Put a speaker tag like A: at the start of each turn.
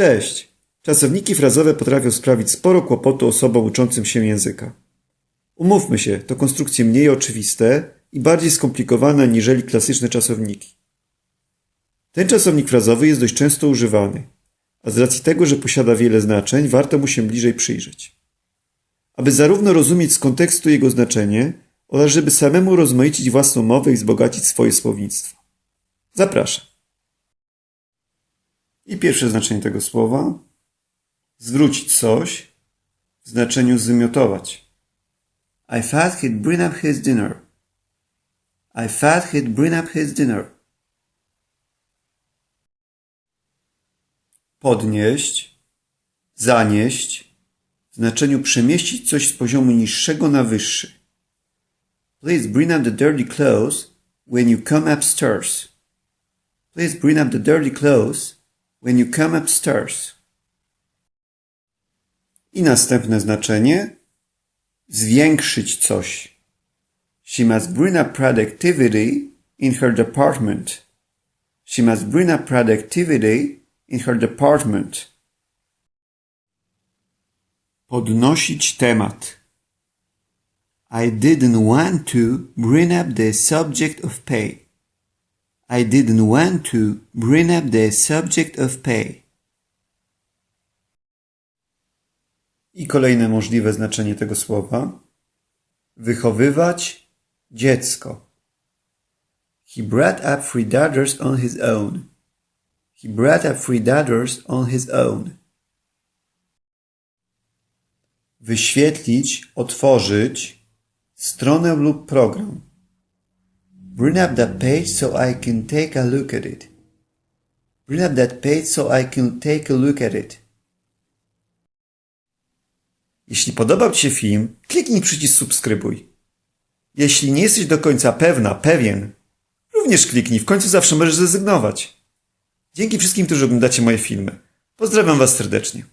A: Cześć! Czasowniki frazowe potrafią sprawić sporo kłopotu osobom uczącym się języka. Umówmy się, to konstrukcje mniej oczywiste i bardziej skomplikowane aniżeli klasyczne czasowniki. Ten czasownik frazowy jest dość często używany, a z racji tego, że posiada wiele znaczeń, warto mu się bliżej przyjrzeć. Aby zarówno rozumieć z kontekstu jego znaczenie, oraz żeby samemu rozmaicić własną mowę i wzbogacić swoje słownictwo. Zapraszam. I pierwsze znaczenie tego słowa. Zwrócić coś w znaczeniu zwymiotować. I thought he'd bring up his dinner. I thought he'd bring up his dinner. Podnieść, zanieść, w znaczeniu przemieścić coś z poziomu niższego na wyższy. Please bring up the dirty clothes when you come upstairs. Please bring up the dirty clothes when you come upstairs. I następne znaczenie zwiększyć coś. She must bring up productivity in her department. She must bring up productivity in her department. Podnosić temat. I didn't want to bring up the subject of pay. I didn't want to bring up the subject of pay. I kolejne możliwe znaczenie tego słowa. Wychowywać dziecko. He brought up three daughters on his own. He brought up three daughters on his own. Wyświetlić, otworzyć stronę lub program. Bring up that page so I can take a look at it. Bring up that page so I can take a look at it. Jeśli podobał Ci się film, kliknij przycisk subskrybuj. Jeśli nie jesteś do końca pewna, pewien, również kliknij, w końcu zawsze możesz zrezygnować. Dzięki wszystkim, którzy oglądacie moje filmy. Pozdrawiam Was serdecznie.